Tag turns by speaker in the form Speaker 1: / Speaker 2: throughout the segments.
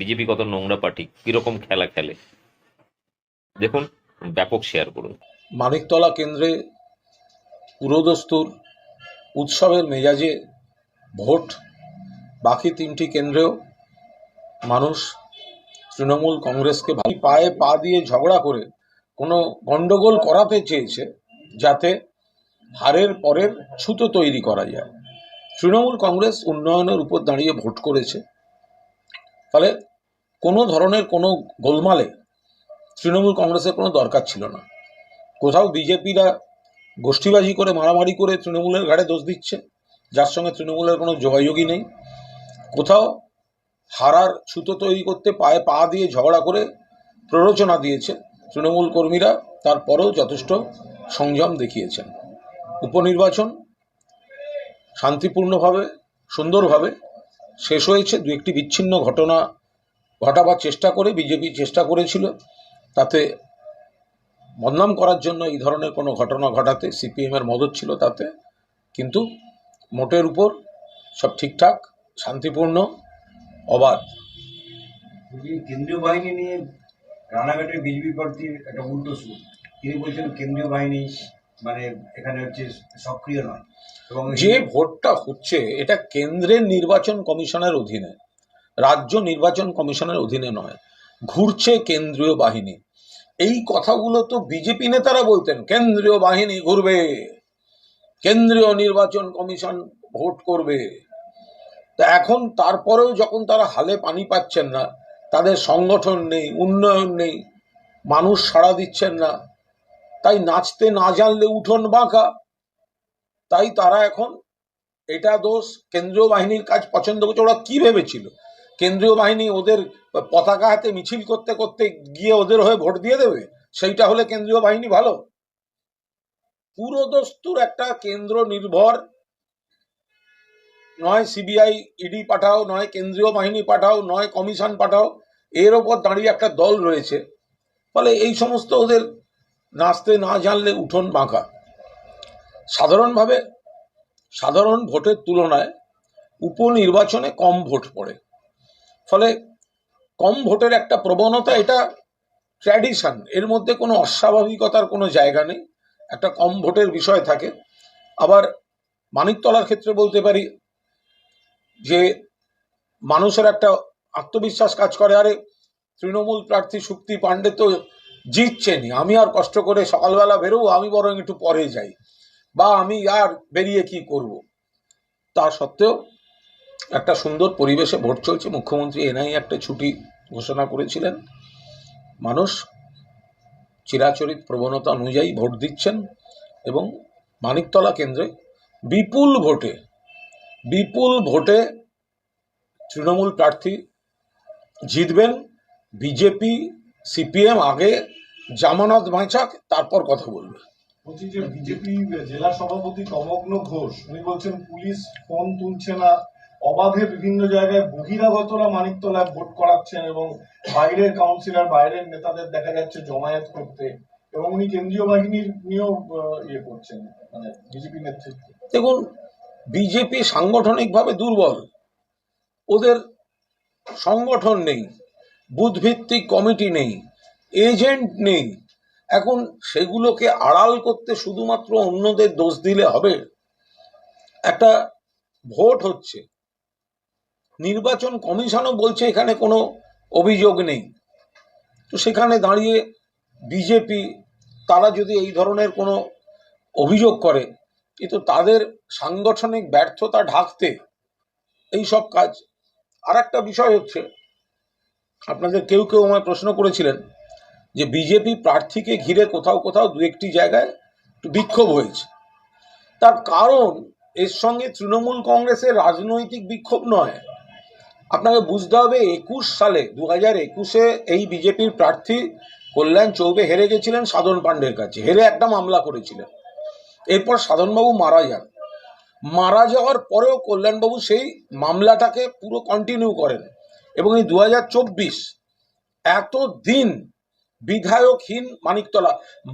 Speaker 1: BJP কত নোংরা party? কীরকম খেলা খেলে? দেখুন, ব্যাপক শেয়ার করুন।
Speaker 2: মানিকতলা কেন্দ্রে পুরোদস্তুর উৎসবের মেজাজে ভোট, বাকি তিনটি কেন্দ্রেও মানুষ তৃণমূল কংগ্রেসকে ভাই পায়ে পা দিয়ে ঝগড়া করে কোনো গন্ডগোল করাতে চেয়েছে যাতে হারের পরের ছুতো তৈরি করা যায়। তৃণমূল কংগ্রেস উন্নয়নের উপর দাঁড়িয়ে ভোট করেছে। ফলে কোনো ধরনের কোনো গোলমালে তৃণমূল কংগ্রেসের কোনো দরকার ছিল না। কোথাও বিজেপিরা গোষ্ঠীবাজি করে, মারামারি করে তৃণমূলের ঘাড়ে দোষ দিচ্ছে, যার সঙ্গে তৃণমূলের কোনো যোগাযোগই নেই। কোথাও হারার সুতো তৈরি করতে পায়ে পা দিয়ে ঝগড়া করে প্ররোচনা দিয়েছে তৃণমূল কর্মীরা, তারপরেও যথেষ্ট সংযম দেখিয়েছেন। উপনির্বাচন শান্তিপূর্ণভাবে, সুন্দরভাবে শেষ হয়েছে। দু একটি বিচ্ছিন্ন ঘটনা ঘটাবার চেষ্টা করে বিজেপি চেষ্টা করেছিল। তাতে বদনাম করার জন্য এই ধরনের কোনো ঘটনা ঘটাতে সিপিএমের মদত ছিল তাতে। কিন্তু মোটের উপর সব ঠিকঠাক শান্তিপূর্ণ অবাধ।
Speaker 3: কেন্দ্রীয় বাহিনী নিয়ে রানাঘাটের বিজেপি প্রার্থীর একটা উল্টো সুর। তিনি বলছেন কেন্দ্রীয় বাহিনী মানে এখানে হচ্ছে সক্রিয় নয়। এবং
Speaker 2: যে ভোটটা হচ্ছে এটা কেন্দ্রের নির্বাচন কমিশনের অধীনে। রাজ্য নির্বাচন কমিশনের অধীনে নয়, ঘুরছে কেন্দ্রীয় বাহিনী। এই কথাগুলো তো বিজেপি নেতারা বলতেন, কেন্দ্রীয় বাহিনী ঘুরবে, কেন্দ্রীয় নির্বাচন কমিশন ভোট করবে। তা এখন তারপরেও যখন তারা হালে পানি পাচ্ছেন না, তাদের সংগঠন নেই, উন্নয়ন নেই, মানুষ সাড়া দিচ্ছেন না, তাই নাচতে না জানলে উঠোন বাঁকা। তাই তারা এখন, এটা দোষ কেন্দ্রীয় বাহিনীর কাজ পছন্দ করছে, ওরা কি ভেবেছিল? কেন্দ্রীয় বাহিনী ওদের পতাকা হাতে মিছিল করতে করতে গিয়ে ওদের হয়ে ভোট দিয়ে দেবে? সেইটা হলে কেন্দ্রীয় বাহিনী ভালো। পুরোদস্তুর একটা কেন্দ্র নির্ভর। নয় সিবিআই ইডি পাঠাও, নয় কেন্দ্রীয় বাহিনী পাঠাও, নয় কমিশন পাঠাও, এর ওপর দাঁড়িয়ে একটা দল রয়েছে। ফলে এই সমস্ত ওদের নাচতে না জানলে উঠোন বাঁকা। সাধারণভাবে সাধারণ ভোটের তুলনায় উপনির্বাচনে কম ভোট পড়ে। ফলে কম ভোটের একটা প্রবণতা, এটা ট্র্যাডিশন এর মধ্যে কোনো অস্বাভাবিকতার কোনো জায়গা নেই। একটা কম ভোটের বিষয় থাকে। আবার মানিকতলার ক্ষেত্রে বলতে পারি যে, মানুষের একটা আত্মবিশ্বাস কাজ করে। আরে, তৃণমূল প্রার্থী শুক্তি পাণ্ডে তো জিতছেনি আমি আর কষ্ট করে সকালবেলা বেরোবো, আমি বরং একটু পরে যাই। বা আমি আর বেরিয়ে কি করব? তা সত্ত্বেও একটা সুন্দর পরিবেশে ভোট চলছে। মুখ্যমন্ত্রী এনআই একটা ছুটি ঘোষণা করেছিলেন। মানুষ চিরাচরিত প্রবণতা অনুযায়ী ভোট দিচ্ছেন এবং মানিকতলা কেন্দ্রে বিপুল ভোটে বিপুল ভোটে তৃণমূল প্রার্থী জিতবেন। বিজেপি, সিপিএম আগে জামানত বাঁচাক, তারপর কথা বলবে।
Speaker 4: বলছি যে বিজেপি জেলা সভাপতি তমগ্ন ঘোষ, উনি বলছেন পুলিশ ফোন তুলছে না। অবাধে বিভিন্ন জায়গায় বহিরাগতরা মানিকতলায় ভোট করাচ্ছেন এবং বাইরের কাউন্সিলর বাইরের নেতাদের দেখা যাচ্ছে জমায়েত করতে এবং উনি কেন্দ্রীয় বাহিনীর নিয়েও ইয়ে করছেন মানে বিজেপি নেতৃত্ব।
Speaker 2: দেখুন, বিজেপি সাংগঠনিকভাবে দুর্বল। ওদের সংগঠন নেই বুধভিত্তিক কমিটি নেই, এজেন্ট নেই। এখন সেগুলোকে আড়াল করতে শুধুমাত্র অন্যদের দোষ দিলে হবে। একটা ভোট হচ্ছে। নির্বাচন কমিশনও বলছে এখানে কোনো অভিযোগ নেই। তো সেখানে দাঁড়িয়ে বিজেপি, তারা যদি এই ধরনের কোনো অভিযোগ করে কিন্তু তাদের সাংগঠনিক ব্যর্থতা ঢাকতে এই সব কাজ। আর একটা বিষয় হচ্ছে, আপনাদের কেউ কেউ আমায় প্রশ্ন করেছিলেন যে বিজেপি প্রার্থীকে ঘিরে কোথাও কোথাও দু একটি জায়গায় বিক্ষোভ হয়েছে। তার কারণ, এর সঙ্গে তৃণমূল কংগ্রেসের রাজনৈতিক বিক্ষোভ নয়। আপনাকে বুঝতে হবে একুশ সালে দু হাজার একুশে এই বিজেপির প্রার্থী কল্যাণ চৌবে হেরে গেছিলেন সাধন পাণ্ডের কাছে, হেরে একটা মামলা করেছিলেন। এরপর সাধনবাবু মারা যান। মারা যাওয়ার পরেও কল্যাণবাবু সেই মামলাটাকে পুরো কন্টিনিউ করেন এবং এই দু হাজার চব্বিশ এতদিন বিধায়কহীন মানিকতলা,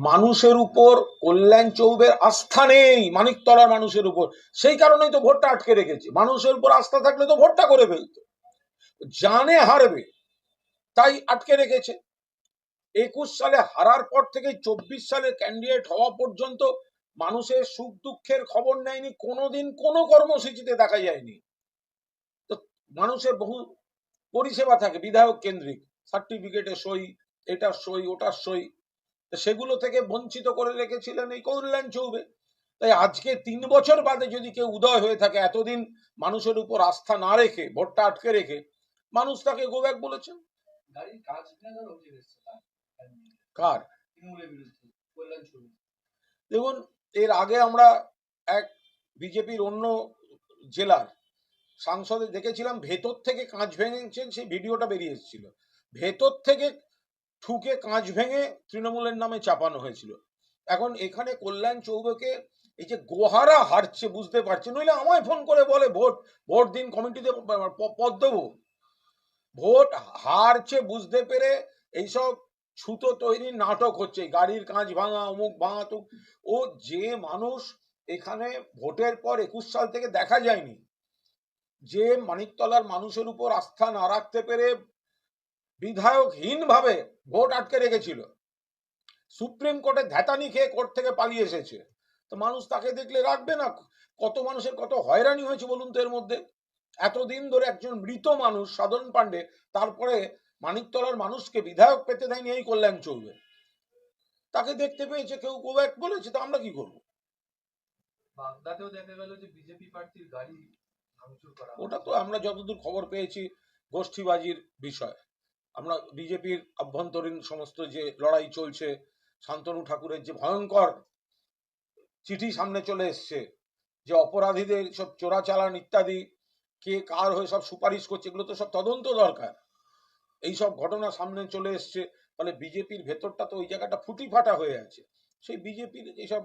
Speaker 2: মানুষের উপর কল্যাণ চৌবের আস্থা নেই, মানিকতলার মানুষের উপর। সেই কারণেই তো ভোটটা আটকে রেখেছে। মানুষের উপর আস্থা থাকলে তো ভোটটা করে ফেলতো। জানে হারবে, তাই আটকে রেখেছে। একুশ সালে হারার পর থেকে চব্বিশ সালে ক্যান্ডিডেট হওয়া পর্যন্ত মানুষের সুখ দুঃখের খবর নেয়নি, কোনোদিন কোনো কর্মসূচিতে দেখা যায়নি। তো মানুষের বহু পরিষেবা থাকে, বিধায়ক কেন্দ্রিক সার্টিফিকেটে সই এটা সই, ওটার সই সেগুলো থেকে বঞ্চিত করে রেখেছিলেন এই কল্যাণ চৌবে। তাই আজকে তিন বছর বাদে যদি কেউ উদয় হয়ে থাকে, এতদিন মানুষের উপর আস্থা না রেখে, ভোটটা আটকে রেখে মানুষ তাকে বলেছেন।
Speaker 5: অভিযোগ এসছে তার
Speaker 2: কার? দেখুন এর আগে আমরা এক বিজেপির অন্য জেলার সাংসদে দেখেছিলাম ভেতর থেকে কাঁচ ভেঙেছেন সেই ভিডিওটা বেরিয়ে এসেছিল। ভেতর থেকে ঠুকে কাঁচ ভেঙে তৃণমূলের নামে চাপানো হয়েছিল। এখন এখানে কল্যাণ চৌবেকে এই যে গোহারা হারছে বুঝতে পারছে নইলে আমায় ফোন করে বলে ভোট ভোট দিন কমিটিতে পদ দেবো। ভোট হারছে বুঝতে পেরে এইসব ছুতো তৈরির নাটক হচ্ছে গাড়ির কাঁচ ভাঙা, অমুক ভাঙা তো ও যে মানুষ এখানে ভোটের পর একুশ সাল থেকে দেখা যায়নি, যে মানিকতলার মানুষের উপর আস্থা না রাখতে পেরে বিধায়কহীন ভাবে ভোট আটকে রেখেছিল। সুপ্রিম কোর্টে ধ্যাতানি খেয়ে কোর্ট থেকে পালিয়ে এসেছে। তো মানুষ তাকে দেখলে রাখবে না? কত মানুষের কত হয়রানি হয়েছে বলুন তো এর মধ্যে? এতদিন ধরে একজন মৃত মানুষ সাধারণ পাণ্ডে তারপরে মানিকতলার মানুষকে বিধায়ক পেতে দেয়নি এই কল্যাণ চলবে। তাকে দেখতে পেয়েছে কেউ কেউ এক বলেছে তো আমরা কি করব?
Speaker 5: বাগদাতেও দেখা গেল যে বিজেপি প্রার্থীর গাড়ি।
Speaker 2: ওটা তো আমরা যতদূর খবর পেয়েছি গোষ্ঠীবাজির বিষয়। আমরা বিজেপির আভ্যন্তরীণ সমস্ত যে লড়াই চলছে শান্তনু ঠাকুরের যে ভয়ঙ্কর চিঠি সামনে চলে এসছে যে অপরাধীদের সব চোরাচালান ইত্যাদি কে কার হয়ে সব সুপারিশ করছে এগুলো তো সব তদন্ত দরকার। এই সব ঘটনা সামনে চলে এসছে ফলে বিজেপির ভেতরটা তো ওই জায়গাটা ফুটি ফাটা হয়ে আছে। সেই বিজেপির এইসব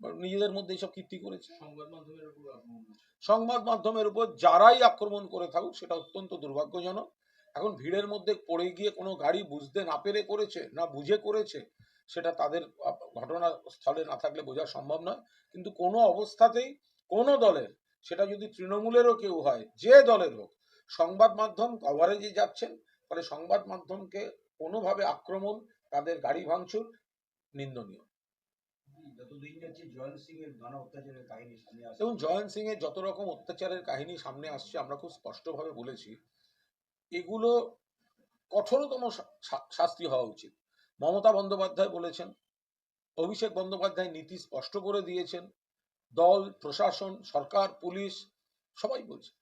Speaker 2: নিজেদের মধ্যে এইসব কীর্তি করেছে
Speaker 5: সংবাদ মাধ্যমের উপর
Speaker 2: সংবাদ মাধ্যমের উপর যারাই আক্রমণ করে থাকুক সেটা অত্যন্ত দুর্ভাগ্যজনক। এখন ভিড়ের মধ্যে পড়ে গিয়ে কোনো গাড়ি বুঝতে না পেরে করেছে না বুঝে করেছে সেটা তাদের আপ- ঘটনাস্থলে না থাকলে বোঝা সম্ভব নয়। কিন্তু কোনো অবস্থাতেই কোনো দলের সেটা যদি তৃণমূলেরও কেউ হয় যে দলের হোক সংবাদ মাধ্যম কভারেজে যাচ্ছেন ফলে সংবাদ মাধ্যমকে কোনোভাবে আক্রমণ তাদের গাড়ি ভাঙচুর নিন্দনীয়।
Speaker 3: জয়ন্ত সিং নানা অত্যাচারের কাহিনী সামনে
Speaker 2: এবং জয়ন্ত সিং এর যত রকম অত্যাচারের কাহিনী সামনে আসছে আমরা খুব স্পষ্টভাবে বলেছি এগুলো কঠোরতম শাস্তি হওয়া উচিত। মমতা বন্দ্যোপাধ্যায় বলেছেন অভিষেক বন্দ্যোপাধ্যায় নীতি স্পষ্ট করে দিয়েছেন দল, প্রশাসন, সরকার, পুলিশ, সবাই বলছে।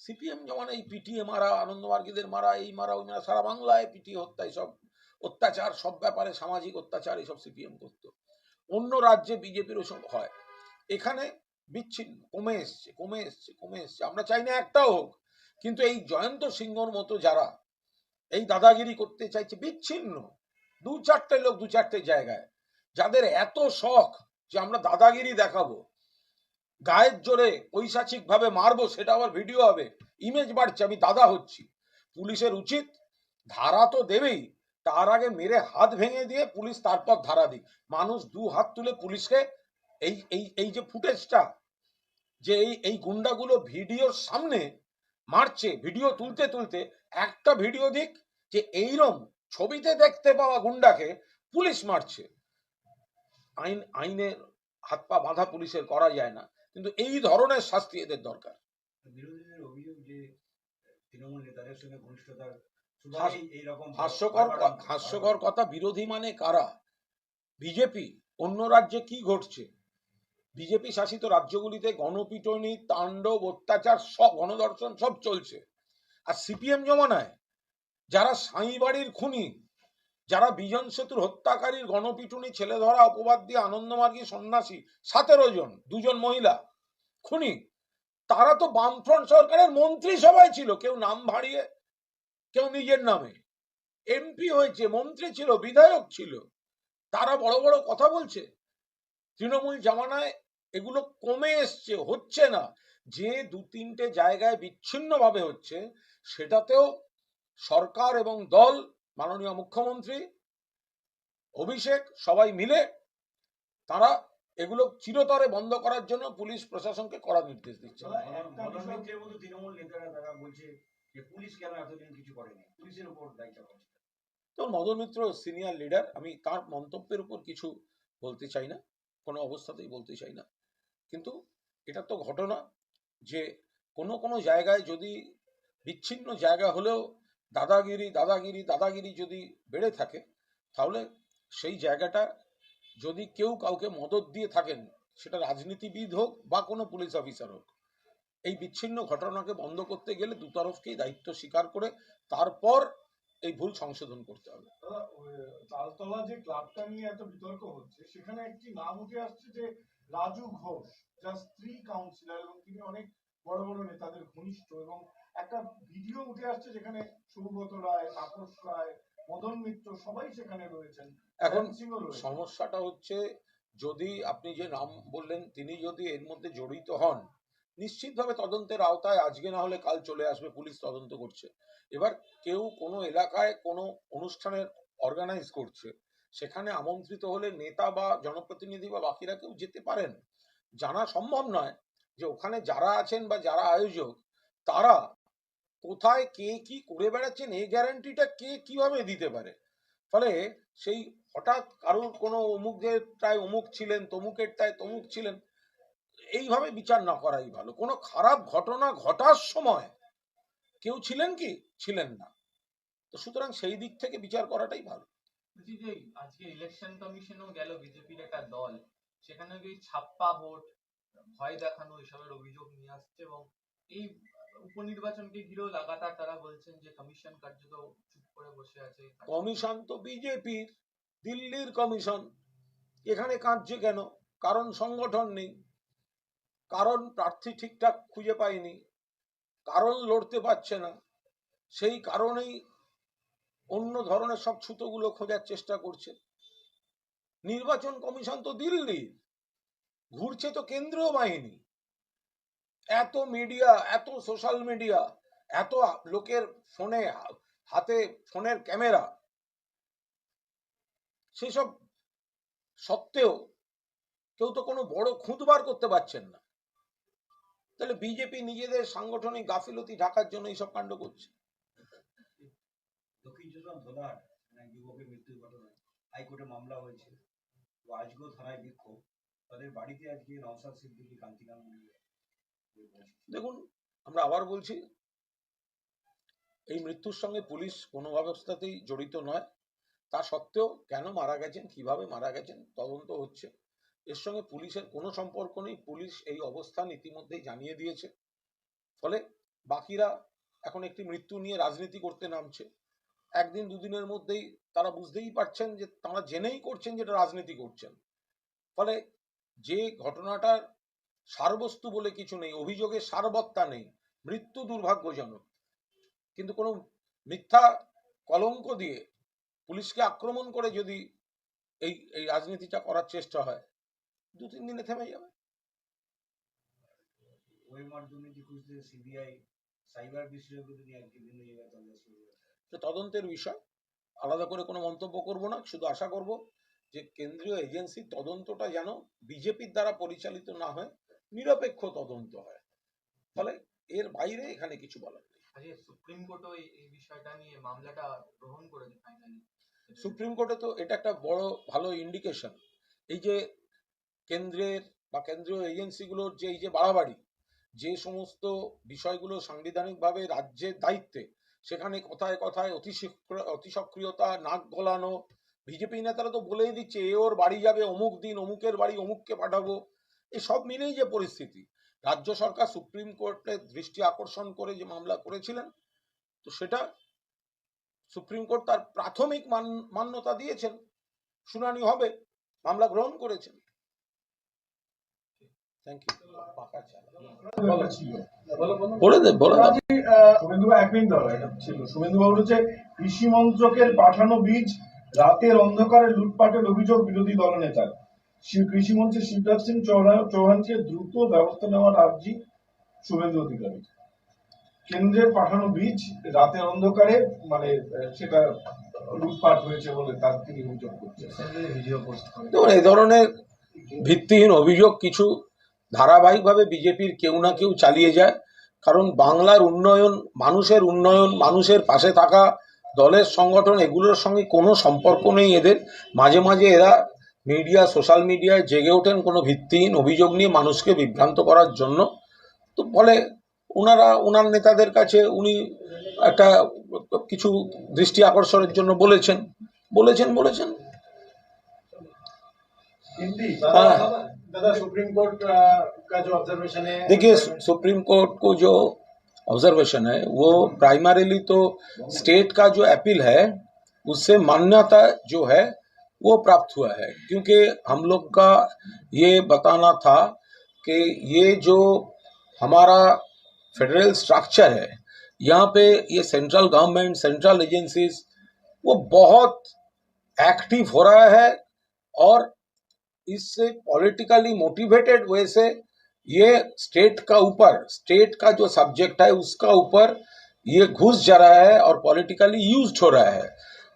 Speaker 2: সিপিএম যেমন এই পিটিএ মারা, আনন্দমার্গীদের মারা, এই মারা, ওই মারা, সারা বাংলায় পিটিএ হত্যা সব অত্যাচার, সব ব্যাপারে সামাজিক অত্যাচার এসব সিপিএম করতো। অন্য রাজ্যে বিজেপির ওসব হয়। এখানে বিচ্ছিন্ন, কমে এসছে কমে এসছে কমে এসছে। আমরা চাই না একটাও হোক, কিন্তু এই জয়ন্ত সিংহর মতো যারা, এই দাদাগিরি করতে চাইছে, বিচ্ছিন্ন। দু চারটে লোক দু চারটে জায়গায়। যাদের এত শখ যে আমরা দাদাগিরি দেখাবো গায়ের জোরে ঐশাচিক ভাবে মারবো, সেটা আবার ভিডিও হবে। ইমেজ বাড়ছে, আমি দাদা হচ্ছি। পুলিশের উচিত, ধারা তো দেবেই। তার আগে মেরে হাত ভেঙে দিয়ে পুলিশ তারপর ধারা দিক। মানুষ দু হাত তুলে পুলিশকে এই এই এই যে ফুটেজটা, যে এই এই গুন্ডাগুলো ভিডিওর সামনে মারছে ভিডিও তুলতে তুলতে একটা ভিডিও দিক যে এইরম ছবিতে দেখতে পাওয়া গুন্ডাকে পুলিশ মারছে। আইন, আইনের হাত পা বাঁধা পুলিশের করা যায় না। কিন্তু এই ধরনের শাস্তি এদের দরকার। হাস্যকর হাস্যকর কথা বিরোধী মানে কারা? বিজেপি অন্য রাজ্যে কি ঘটছে? বিজেপি শাসিত রাজ্যগুলিতে গণপিটনি তাণ্ডব অত্যাচার সব গণদর্শন সব চলছে। আর সিপিএম জমানায় যারা সাঁই বাড়ির খুনি যারা বিজন সেতুর হত্যাকারীর গণপিটুনি ছেলে ধরা অপবাদ দিয়ে আনন্দমার্গী সন্ন্যাসী, সতেরো জন, দুজন মহিলা, খুনি, তারা তো বামফ্রন্ট সরকারের মন্ত্রী সভায় ছিল, কেউ নাম ভাড়িয়ে, কেউ নিজের নামে। এমপি হয়েছে, মন্ত্রী ছিল, বিধায়ক ছিল, তারা বড় বড় কথা বলছে। তৃণমূল জামানায় এগুলো কমে এসছে, হচ্ছে না। যে দু তিনটে জায়গায় বিচ্ছিন্নভাবে হচ্ছে, সেটাতেও সরকার এবং দল মাননীয় মুখ্যমন্ত্রী অভিষেক সবাই মিলে তারা এগুলো চিরতরে বন্ধ করার জন্য পুলিশ প্রশাসনকে কড়া নির্দেশ দিচ্ছে। তো মদন মিত্র সিনিয়র লিডার আমি তার মন্তব্যের উপর কিছু বলতে চাই না কোনো অবস্থাতেই বলতে চাই না। কিন্তু এটা তো ঘটনা যে কোনো কোনো জায়গায় যদি বিচ্ছিন্ন জায়গা হলেও দাদাগিরি দাদাগিরি দাদাগিরি যদি বেড়ে থাকে, তাহলে সেই জায়গাটা যদি কেউ কাউকে মদত দিয়ে থাকেন, সেটা রাজনীতিবিদ হোক বা কোনো পুলিশ অফিসার হোক, এই বিচ্ছিন্ন ঘটনাকে বন্ধ করতে গেলে দুতরফকেই দায়িত্ব স্বীকার করে তারপর এই ভুল সংশোধন করতে হবে।
Speaker 4: তালতলা যে ক্লাবটা নিয়ে এত বিতর্ক হচ্ছে, সেখানে একটি নাম উঠে আসছে যে রাজু ঘোষ যার স্ত্রী কাউন্সিলর এবং তিনি অনেক বড় বড় নেতাদের ঘনিষ্ঠ এবং একটা ভিডিও উঠে আসছে যেখানে সৌগত রায় তাপস রায় মদন মিত্র সবাই সেখানে রয়েছেন।
Speaker 2: এখন সমস্যাটা হচ্ছে যদি আপনি যে নাম বললেন তিনি যদি এর মধ্যে জড়িত হন নিশ্চিতভাবে তদন্তের আওতায় আজকে না হলে কাল চলে আসবে পুলিশ তদন্ত করছে। এবার কেউ কোনো এলাকায় কোনো অনুষ্ঠানের অর্গানাইজ করছে সেখানে আমন্ত্রিত হলে নেতা বা জনপ্রতিনিধি বা বাকিরা কেউ যেতে পারেন। জানা সম্ভব নয় যে ওখানে যারা আছেন বা যারা আয়োজক তারা কোথায় কে কি করে বেড়াচ্ছেন এই গ্যারান্টিটা কে কীভাবে দিতে পারে? ফলে সেই হঠাৎ কারোর কোনো অমুকদের তাই অমুক ছিলেন, তমুকের তাই তমুক ছিলেন, এইভাবে বিচার না করাই ভালো। কোনো খারাপ ঘটনা ঘটার সময় কেউ ছিলেন কি? ছিলেন না। তো সুতরাং সেই দিক থেকে বিচার করাটাই ভালো।
Speaker 5: যে আজকে ইলেকশন কমিশনও গেল বিজেপির একটা দল, সেখানে কি ছাপ্পা ভোট, ভয় দেখানো এসবের অভিযোগ নিয়ে আসছে এবং এই উপনির্বাচনকে ঘিরেও লাগাতার তারা বলছেন যে কমিশন কার্যত চুপ করে বসে আছে।
Speaker 2: কমিশন তো বিজেপির দিল্লির কমিশন এখানে কাঁদছে কেন? কারণ সংগঠন নেই। কারণ প্রার্থী ঠিকঠাক খুঁজে পায়নি। কারণ লড়তে পারছে না। সেই কারণেই অন্য ধরনের সব ছুতোগুলো খোঁজার চেষ্টা করছে। নির্বাচন কমিশন তো দিল্লির। ঘুরছে তো কেন্দ্রীয় বাহিনী। এত মিডিয়া এত সোশ্যাল মিডিয়া এত লোকের ফোনে হাতে ফোনের ক্যামেরা সেসব সত্ত্বেও কেউ তো কোনো বড় খুঁত বার করতে পারছেন না। তাহলে বিজেপি নিজেদের সাংগঠনিক গাফিলতি ঢাকার জন্য এইসব কাণ্ড করছে।
Speaker 3: হাইকোর্টে মামলা হয়েছে। থানায় তাদের বাড়িতে আজকে নওসাদ সিদ্দিকী
Speaker 2: দেখুন, আমরা আবার বলছি, এই মৃত্যুর সঙ্গে পুলিশ কোনো অবস্থাতেই জড়িত নয়। তা সত্ত্বেও কেন মারা গেছেন, কীভাবে মারা গেছেন, তদন্ত হচ্ছে। এর সঙ্গে পুলিশের কোনো সম্পর্ক নেই। পুলিশ এই অবস্থান ইতিমধ্যেই জানিয়ে দিয়েছে। ফলে বাকিরা এখন একটি মৃত্যু নিয়ে রাজনীতি করতে নামছে। একদিন, দুদিনের মধ্যেই তারা বুঝতেই পারছেন যে তারা জেনেই করছেন যেটা রাজনীতি করছেন। ফলে যে ঘটনাটার সারবস্তু বলে কিছু নেই অভিযোগের সারবত্তা নেই মৃত্যু দুর্ভাগ্যজনক। কিন্তু কোনো মিথ্যা কলঙ্ক দিয়ে পুলিশকে আক্রমণ করে যদি এই এই রাজনীতিটা করার চেষ্টা হয় দু তিন দিনে থেমে যাবে। তদন্তের বিষয় আলাদা করে কোনো মন্তব্য করব না শুধু আশা করব যে কেন্দ্রীয় এজেন্সির তদন্তটা যেন বিজেপির দ্বারা পরিচালিত না হয় নিরপেক্ষ তদন্ত হয়। ফলে এর বাইরে এখানে কিছু বলার নেই।
Speaker 5: সুপ্রিম কোর্টও এই বিষয়টা নিয়ে মামলাটা গ্রহণ করেছে ফাইনালি
Speaker 2: সুপ্রিম কোর্টে তো এটা একটা বড় ভালো ইন্ডিকেশন এই যে কেন্দ্রের বা কেন্দ্রীয় এজেন্সিগুলোর যে এই যে বাড়াবাড়ি যে সমস্ত বিষয়গুলো সাংবিধানিকভাবে রাজ্যের দায়িত্বে সেখানে কথায় কথায় অতি সক্রিয়তা নাক গলানো বিজেপি নেতারা তো বলেই দিচ্ছে এ ওর বাড়ি যাবে অমুক দিন অমুকের বাড়ি অমুককে পাঠাবো। এই সব মিলেই যে পরিস্থিতি। রাজ্য সরকার সুপ্রিম কোর্টের দৃষ্টি আকর্ষণ করে যে মামলা করেছিলেন তো সেটা সুপ্রিম কোর্ট তার প্রাথমিক মান্যতা দিয়েছেন। শুনানি হবে মামলা গ্রহণ করেছেন।
Speaker 4: কৃষি মন্ত্রকের পাঠানো বীজ রাতের অন্ধকারে লুটপাটের অভিযোগ বিরোধী দলনেতার। কৃষিমন্ত্রী শিবরাজ সিং চৌহান- চৌহানকে দ্রুত ব্যবস্থা নেওয়ার আর্জি শুভেন্দু অধিকারী। কেন্দ্রের পাঠানো বীজ রাতের অন্ধকারে মানে সেটা লুটপাট হয়েছে বলে তার তিনি অভিযোগ করছেন।
Speaker 2: দেখুন এই ধরনের ভিত্তিহীন অভিযোগ কিছু ধারাবাহিকভাবে বিজেপির কেউ না কেউ চালিয়ে যায়। কারণ বাংলার উন্নয়ন মানুষের উন্নয়ন মানুষের পাশে থাকা দলের সংগঠন এগুলোর সঙ্গে কোনো সম্পর্ক নেই এদের। মাঝে মাঝে এরা মিডিয়া সোশ্যাল মিডিয়ায় জেগে ওঠেন কোনো ভিত্তিহীন অভিযোগ নিয়ে মানুষকে বিভ্রান্ত করার জন্য তো ফলে ওনারা ওনার নেতাদের কাছে উনি একটা কিছু দৃষ্টি আকর্ষণের জন্য বলেছেন বলেছেন বলেছেন
Speaker 4: दादा दादा सुप्रीम कोर्ट अ, का जो ऑब्जर्वेशन है
Speaker 2: देखिए सुप्रीम कोर्ट को जो ऑब्जर्वेशन है वो प्राइमरीली तो स्टेट का जो अपील है उससे मान्यता जो है वो प्राप्त हुआ है। क्योंकि हम लोग का ये बताना था कि ये जो हमारा फेडरल स्ट्रक्चर है, यहाँ पे ये सेंट्रल गवर्नमेंट सेंट्रल एजेंसीज वो बहुत एक्टिव हो रहा है और इससे पॉलिटिकली मोटिवेटेड वे से ये स्टेट का ऊपर स्टेट का जो सब्जेक्ट है, उसका ऊपर ये घुस जा रहा है और पॉलिटिकली यूज्ड हो रहा है।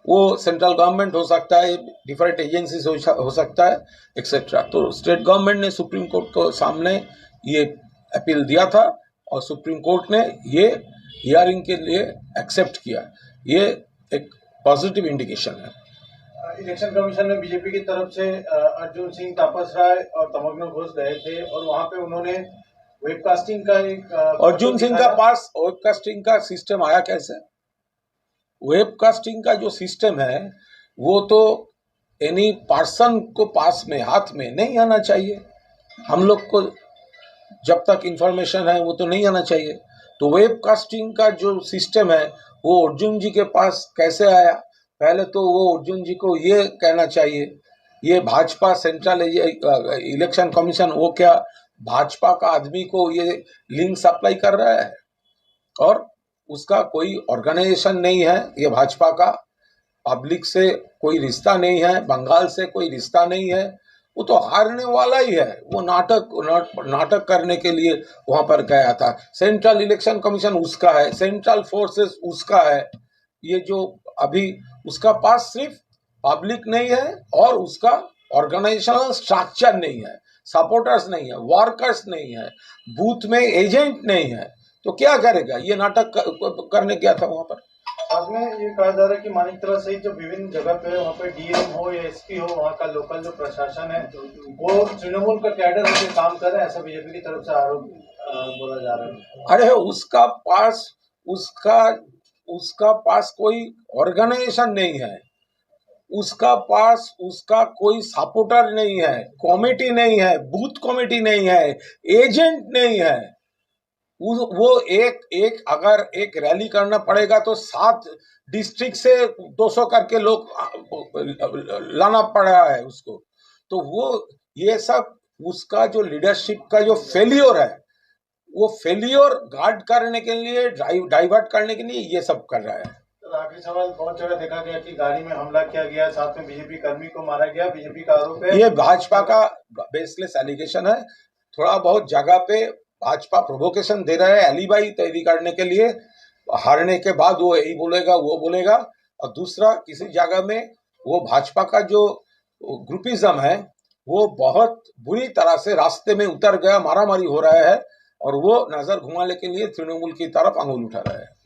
Speaker 2: वो सेंट्रल गवर्नमेंट हो सकता है डिफरेंट एजेंसीज हो, हो सकता है एक्सेट्रा तो स्टेट गवर्नमेंट ने सुप्रीम कोर्ट को सामने ये अपील दिया था और सुप्रीम कोर्ट ने ये हियरिंग के लिए एक्सेप्ट किया। ये एक पॉजिटिव इंडिकेशन है।
Speaker 4: इलेक्शन कमीशन में बीजेपी की तरफ़ से अर्जुन सिंह तापस राय और तमग्न घोष गए थे और वहाँ पे उन्होंने वेबकास्टिंग का एक
Speaker 2: अर्जुन सिंह का पास वेबकास्टिंग का सिस्टम आया कैसे? वेबकास्टिंग का जो सिस्टम है, वो तो एनी पर्सन को पास में, हाथ में नहीं आना चाहिए। हम लोग को जब तक इंफॉर्मेशन है, वो तो नहीं आना चाहिए। तो वेबकास्टिंग का जो सिस्टम है, वो अर्जुन जी के पास कैसे आया? पहले तो वो अर्जुन जी को ये कहना चाहिए, ये भाजपा सेंट्रल इलेक्शन कमीशन वो क्या भाजपा का आदमी को ये लिंक सप्लाई कर रहा है? और उसका कोई ऑर्गेनाइजेशन नहीं है, ये भाजपा का। पब्लिक से कोई रिश्ता नहीं है, बंगाल से कोई रिश्ता नहीं है, वो तो हारने वाला ही है। वो नाटक, नाट- नाटक करने के लिए वहाँ पर गया था। सेंट्रल इलेक्शन कमीशन उसका है सेंट्रल फोर्सेस उसका है। ये जो अभी उसका पास सिर्फ़ पब्लिक नहीं है और उसका ऑर्गेनाइजेशनल स्ट्रक्चर नहीं है। सपोर्टर्स नहीं है वर्कर्स नहीं है बूथ में एजेंट नहीं है। तो क्या करेगा? ये नाटक करने गया था वहाँ पर।
Speaker 4: साथ में ये कहा जा रहा है कि मानिकतला सहित जो विभिन्न जगह पे वहाँ पे डीएम हो या एसपी हो वहाँ का लोकल जो प्रशासन है वो तृणमूल का कैडर होकर काम कर रहे हैं ऐसा बीजेपी की तरफ़ से आरोप बोला जा रहा है।
Speaker 2: अरे उसका पास उसका उसका पास कोई ऑर्गेनाइजेशन नहीं है। उसका पास उसका कोई सपोर्टर नहीं है कमेटी नहीं है बूथ कमेटी नहीं है एजेंट नहीं है। वो एक एक अगर एक रैली करना पड़ेगा तो सात डिस्ट्रिक्ट से 200 करके लोग लाना पड़ रहा है उसको। तो वो ये सब उसका जो लीडरशिप का जो फेलियर है वो फेलियर गार्ड करने के लिए डाइवर्ट करने के लिए ये सब कर रहा है।
Speaker 4: तो आखिरी सवाल बहुत जगह देखा गया कि गाड़ी में हमला किया गया साथ में बीजेपी कर्मी को मारा गया बीजेपी का आरोप है।
Speaker 2: ये भाजपा का बेसलेस एलिगेशन है। थोड़ा बहुत जगह पे भाजपा प्रोवोकेशन दे रहा है अलीबाई तैयारी करने के लिए। हारने के बाद वो यही बोलेगा, वो बोलेगा। और दूसरा, किसी जगह में वो भाजपा का जो ग्रुपिज्म है, वो बहुत बुरी तरह से रास्ते में उतर गया, मारामारी हो रहा है और वो नज़र घुमाने के लिए तृणमूल की तरफ़ अंगुल उठा रहा है।